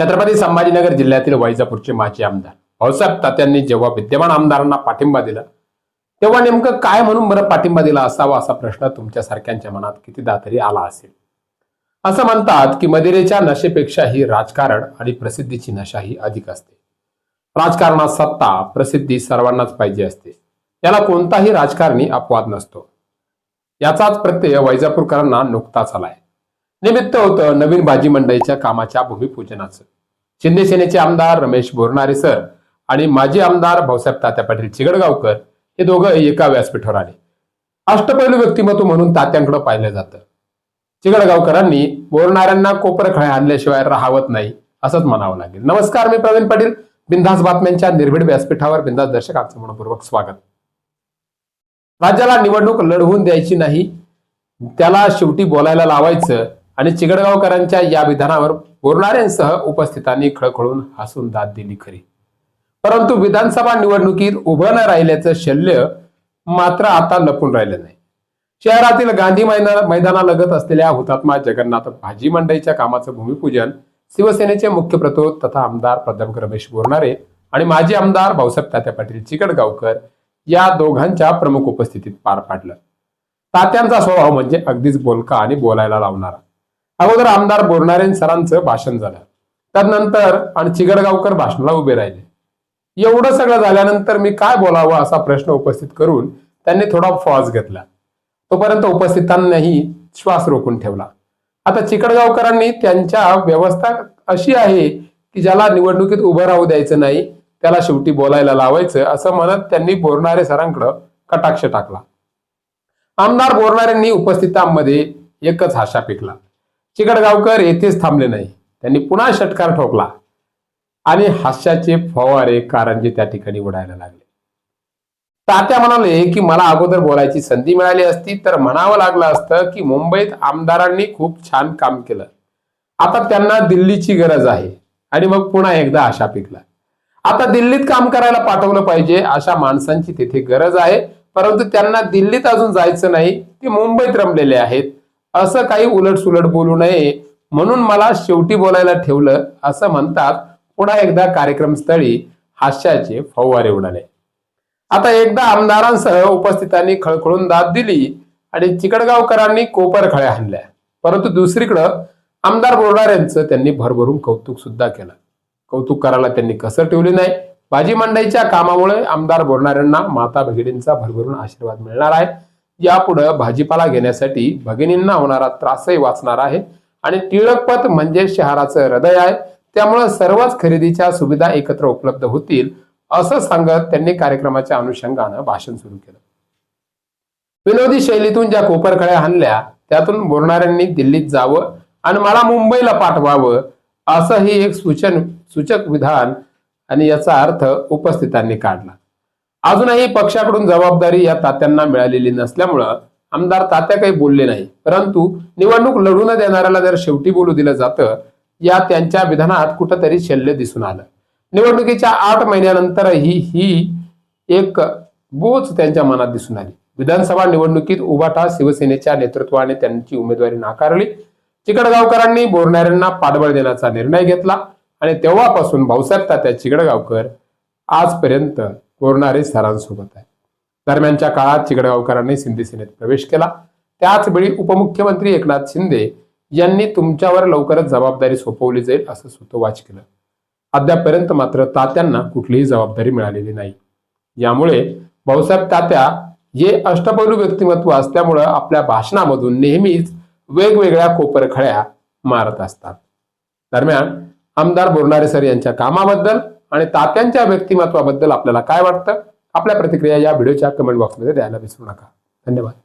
छत्रपती संभाजीनगर जिल्ह्यातील वैजापूरचे माजी आमदार. भाऊसाहेब तात्यांनी जेव्हा विद्यमान आमदारांना पाठिंबा दिला तेव्हा नेमकं काय म्हणून बरं पाठिंबा दिला असावा असा प्रश्न तुमच्या सारख्यांच्या मनात कितीदा तरी आला असेल. असं म्हणतात की मदिरेच्या नशेपेक्षाही राजकारण आणि प्रसिद्धीची नशा ही अधिक असते. राजकारणात सत्ता प्रसिद्धी सर्वांनाच पाहिजे असते. याला कोणताही राजकारणी अपवाद नसतो. याचाच प्रत्यय वैजापूरकरांना नुकताच आलाय. निमित्त होतं नवीन भाजी मंडईच्या कामाच्या भूमिपूजनाचं. शिंदे सेनेचे आमदार रमेश बोरणारे सर आणि माजी आमदार भाऊसाहेब तात्या पाटील चिगडगावकर हे दोघं एका व्यासपीठावर आले. अष्टपैलू व्यक्तिमत्व म्हणून तात्यांकडे पाहिलं जातं. चिगडगावकरांनी बोरणाऱ्यांना कोपरखळ्या आणल्याशिवाय राहावत नाही असंच म्हणावं लागेल. नमस्कार मी प्रवीण पाटील. बिंदास बातम्यांच्या निर्भीड व्यासपीठावर बिंदास दर्शकांचं मनपूर्वक स्वागत. राज्याला निवडणूक लढवून द्यायची नाही त्याला शेवटी बोलायला लावायचं आणि चिगडगावकरांच्या या विधानावर बोलणाऱ्यांसह उपस्थितांनी खळखळून हसून दाद दिली खरी. परंतु विधानसभा निवडणुकीत उभं न राहिल्याचं शल्य मात्र आता लपून राहिलं नाही. शहरातील गांधी मैदान मैदानालगत असलेल्या हुतात्मा जगन्नाथ भाजी मंडईच्या कामाचं भूमिपूजन शिवसेनेचे मुख्य प्रतोद तथा आमदार प्राध्यापक रमेश बोरणारे आणि माजी आमदार भाऊसाहेब तात्या पाटील चिकडगावकर या दोघांच्या प्रमुख उपस्थितीत पार पाडलं. तात्यांचा स्वभाव म्हणजे अगदीच बोलका आणि बोलायला लावणारा. अगोदर आमदार बोरणारे सरांचं भाषण झालं. त्यानंतर आणि चिगडगावकर भाषणाला उभे राहिले. एवढं सगळं झाल्यानंतर मी काय बोलावं असा प्रश्न उपस्थित करून त्यांनी थोडा फॉज घेतला. तोपर्यंत उपस्थितांनाही श्वास रोखून ठेवला. आता चिकडगावकरांनी त्यांच्या व्यवस्था अशी आहे की ज्याला निवडणुकीत उभं राहू द्यायचं नाही त्याला शेवटी बोलायला लावायचं असं म्हणत त्यांनी बोरणारे सरांकडं कटाक्ष टाकला. आमदार बोरणाऱ्यांनी उपस्थितांमध्ये एकच हाशा पिकला. चिकडगावकर येथेच थांबले नाही. त्यांनी पुन्हा षटकार ठोकला आणि हास्याचे फवारे कारंजे त्या ठिकाणी उडायला लागले. तात्या म्हणाले की मला अगोदर बोलायची संधी मिळाली असती तर म्हणावं लागलं असतं की मुंबईत आमदारांनी खूप छान काम केलं. आता त्यांना दिल्लीची गरज आहे. आणि मग पुन्हा एकदा आशा पिकला. आता दिल्लीत काम करायला पाठवलं पाहिजे अशा माणसांची तिथे गरज आहे. परंतु त्यांना दिल्लीत अजून जायचं नाही ते मुंबईत रमलेले आहेत. असं काही उलट सुलट बोलू नये. म्हणून मला शेवटी बोलायला ठेवलं. असं म्हणतात पुन्हा एकदा कार्यक्रमस्थळी हास्याचे फवारे उडाले. आता एकदा आमदारांसह उपस्थितांनी खळखळून दाद दिली आणि चिकडगावकरांनी कोपर खळ्या हाणल्या. परंतु दुसरीकडं आमदार बोलणाऱ्यांचं यांचं त्यांनी भरभरून कौतुक सुद्धा केलं. कौतुक करायला त्यांनी कसर ठेवली नाही? भाजी मंडईच्या कामामुळे आमदार बोलणाऱ्यांना माता भगिनींचा भरभरून आशीर्वाद मिळणार आहे. यापुढं भाजीपाला घेण्यासाठी भगिनींना होणारा त्रासही वाचणार आहे. आणि टिळकपत म्हणजे शहराचं हृदय आहे. त्यामुळे सर्वच खरेदीच्या सुविधा एकत्र उपलब्ध होतील असं सांगत त्यांनी कार्यक्रमाच्या अनुषंगानं भाषण सुरू केलं. विनोदी शैलीतून ज्या कोपरखळ्या हाणल्या त्यातून बोलणाऱ्यांनी दिल्लीत जावं आणि मला मुंबईला पाठवावं असंही एक सूचन सूचक विधान आणि याचा अर्थ उपस्थितांनी काढला. अजूनही पक्षाकडून जबाबदारी या तात्यांना मिळालेली नसल्यामुळं आमदार तात्या काही बोलले नाही. परंतु निवडणूक लढू न देणाऱ्याला जर शेवटी बोलू दिलं जातं या त्यांच्या विधानात कुठंतरी शल्य दिसून आलं. निवडणुकीच्या आठ महिन्यानंतरही ही एक बोच त्यांच्या मनात दिसून आली. विधानसभा निवडणुकीत उभाटा शिवसेनेच्या नेतृत्वाने त्यांची उमेदवारी नाकारली. चिकडगावकरांनी बोरणाऱ्यांना पाठबळ देण्याचा निर्णय घेतला आणि तेव्हापासून भाऊसाहेब तात्या चिकडगावकर आजपर्यंत बोरणारे सरांसोबत आहे. दरम्यानच्या काळात चिकडगावकरांनी शिंदे सेनेत प्रवेश केला. त्याच वेळी उपमुख्यमंत्री एकनाथ शिंदे यांनी तुमच्यावर लवकरच जबाबदारी सोपवली जाईल असं सुतोवाच केलं. अद्यापर्यंत मात्र तात्यांना कुठलीही जबाबदारी मिळालेली नाही. यामुळे भाऊसाहेब तात्या हे अष्टपैलू व्यक्तिमत्व असल्यामुळं आपल्या भाषणामधून नेहमीच वेगवेगळ्या कोपरखळ्या मारत असतात. दरम्यान आमदार बोरणारे सर यांच्या कामाबद्दल आणि तात्यांच्या व्यक्तिमत्वाबद्दल आपल्याला काय वाटतं? आपल्या प्रतिक्रिया या व्हिडिओच्या कमेंट बॉक्समध्ये द्यायला विसरू नका. धन्यवाद.